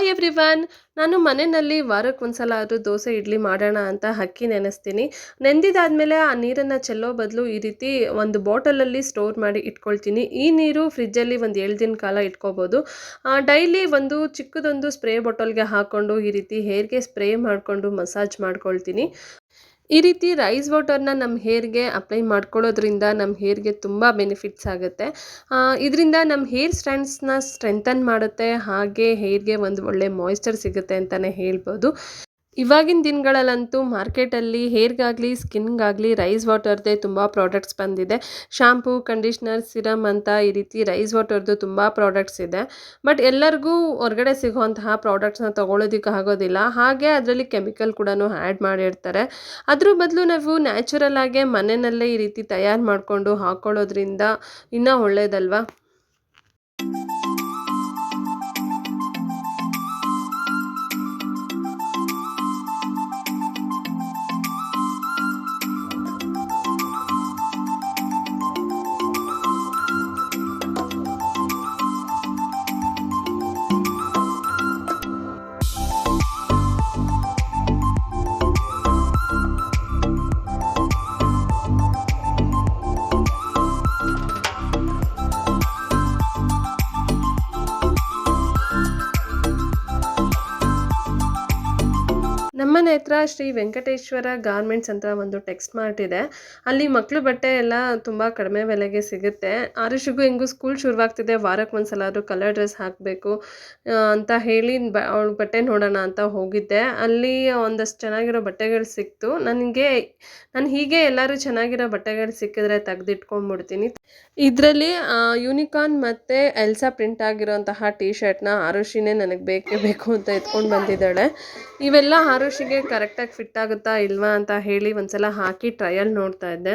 Hi everyone, ನಾನು ಮನೆಯಲ್ಲಿ ವಾರಕ್ಕೆ ಒಂದ್ಸಲ ಆದರೂ ದೋಸೆ, ಇಡ್ಲಿ ಮಾಡೋಣ ಅಂತ ಅಕ್ಕಿ ನೆನೆಸ್ತೀನಿ. ನೆಂದಿದಾದಮೇಲೆ ಆ ನೀರನ್ನು ಚೆಲ್ಲೋ ಬದಲು ಈ ರೀತಿ ಒಂದು ಬಾಟಲಲ್ಲಿ ಸ್ಟೋರ್ ಮಾಡಿ ಇಟ್ಕೊಳ್ತೀನಿ. ಈ ನೀರು ಫ್ರಿಜ್ಜಲ್ಲಿ ಒಂದು ಏಳು ದಿನ ಕಾಲ ಇಟ್ಕೋಬೋದು. ಡೈಲಿ ಒಂದು ಚಿಕ್ಕದೊಂದು ಸ್ಪ್ರೇ ಬಾಟಲ್ಗೆ ಹಾಕ್ಕೊಂಡು ಈ ರೀತಿ ಹೇರ್ಗೆ ಸ್ಪ್ರೇ ಮಾಡಿಕೊಂಡು ಮಸಾಜ್ ಮಾಡ್ಕೊಳ್ತೀನಿ. ಈ ರೀತಿ ರೈಸ್ ವಾಟರ್ನ ನಮ್ಮ ಹೇರ್ಗೆ ಅಪ್ಲೈ ಮಾಡ್ಕೊಳ್ಳೋದ್ರಿಂದ ನಮ್ಮ ಹೇರ್ಗೆ ತುಂಬ ಬೆನಿಫಿಟ್ಸ್ ಆಗುತ್ತೆ. ಇದರಿಂದ ನಮ್ಮ ಹೇರ್ ಸ್ಟ್ಯಾಂಡ್ಸ್ನ ಸ್ಟ್ರೆಂಥನ್ ಮಾಡುತ್ತೆ, ಹಾಗೆ ಹೇರ್ಗೆ ಒಂದು ಒಳ್ಳೆ ಮಾಯ್ಶ್ಚರ್ ಸಿಗುತ್ತೆ ಅಂತಲೇ ಹೇಳ್ಬೋದು. ಇವಾಗಿನ ದಿನಗಳಲ್ಲಂತೂ ಮಾರ್ಕೆಟಲ್ಲಿ ಹೇರ್ಗಾಗಲಿ, ಸ್ಕಿನ್ಗಾಗಲಿ ರೈಸ್ ವಾಟರ್ದೇ ತುಂಬ ಪ್ರಾಡಕ್ಟ್ಸ್ ಬಂದಿದೆ. ಶಾಂಪೂ ಕಂಡೀಷ್ನರ್, ಸಿರಮ್ ಅಂತ ಈ ರೀತಿ ರೈಸ್ ವಾಟರ್ದು ತುಂಬ ಪ್ರಾಡಕ್ಟ್ಸ್ ಇದೆ. ಬಟ್ ಎಲ್ಲರಿಗೂ ಹೊರಗಡೆ ಸಿಗುವಂತಹ ಪ್ರಾಡಕ್ಟ್ಸ್ನ ತೊಗೊಳೋದಕ್ಕೆ ಆಗೋದಿಲ್ಲ. ಹಾಗೆ ಅದರಲ್ಲಿ ಕೆಮಿಕಲ್ ಕೂಡ ಆ್ಯಡ್ ಮಾಡಿರ್ತಾರೆ. ಅದ್ರ ಬದಲು ನಾವು ನ್ಯಾಚುರಲ್ ಆಗೇ ಮನೆಯಲ್ಲೇ ಈ ರೀತಿ ತಯಾರು ಮಾಡಿಕೊಂಡು ಹಾಕ್ಕೊಳ್ಳೋದ್ರಿಂದ ಇನ್ನೂ ಒಳ್ಳೇದಲ್ವಾ? ನಮ್ಮನೆ ಹತ್ರ ಶ್ರೀ ವೆಂಕಟೇಶ್ವರ ಗಾರ್ಮೆಂಟ್ಸ್ ಅಂತ ಒಂದು ಟೆಕ್ಸ್ಟ್ ಮಾರ್ಟ್ ಇದೆ. ಅಲ್ಲಿ ಮಕ್ಕಳು ಬಟ್ಟೆ ಎಲ್ಲ ತುಂಬ ಕಡಿಮೆ ಬೆಲೆಗೆ ಸಿಗುತ್ತೆ. ಆರುಷಿಗೂ ಹೆಂಗೂ ಸ್ಕೂಲ್ ಶುರುವಾಗ್ತಿದೆ. ವಾರಕ್ಕೆ ಒಂದು ಸಲ ಆದರೂ ಕಲರ್ ಡ್ರೆಸ್ ಹಾಕಬೇಕು ಅಂತ ಹೇಳಿ ಬ, ಅವ್ಳ ಬಟ್ಟೆ ನೋಡೋಣ ಅಂತ ಹೋಗಿದ್ದೆ. ಅಲ್ಲಿ ಒಂದಷ್ಟು ಚೆನ್ನಾಗಿರೋ ಬಟ್ಟೆಗಳು ಸಿಕ್ತು. ನನಗೆ, ನಾನು ಹೀಗೆ ಎಲ್ಲರೂ ಚೆನ್ನಾಗಿರೋ ಬಟ್ಟೆಗಳು ಸಿಕ್ಕಿದ್ರೆ ತೆಗೆದಿಟ್ಕೊಂಡ್ಬಿಡ್ತೀನಿ ಇದರಲ್ಲಿ ಯೂನಿಕಾರ್ನ್ ಮತ್ತು ಎಲ್ಸಾ ಪ್ರಿಂಟ್ ಆಗಿರೋಂತಹ ಟೀ ಶರ್ಟ್ನ ಆರುಷಿನೇ ನನಗೆ ಬೇಕೇ ಬೇಕು ಅಂತ ಎತ್ಕೊಂಡು ಬಂದಿದ್ದಾಳೆ. ಇವೆಲ್ಲ ಆರುಷಿಗೆ ಕರೆಕ್ಟಾಗಿ ಫಿಟ್ ಆಗುತ್ತಾ ಇಲ್ವಾ ಅಂತ ಹೇಳಿ ಒಂದ್ಸಲ ಹಾಕಿ ಟ್ರಯಲ್ ನೋಡ್ತಾ ಇದ್ದೆ.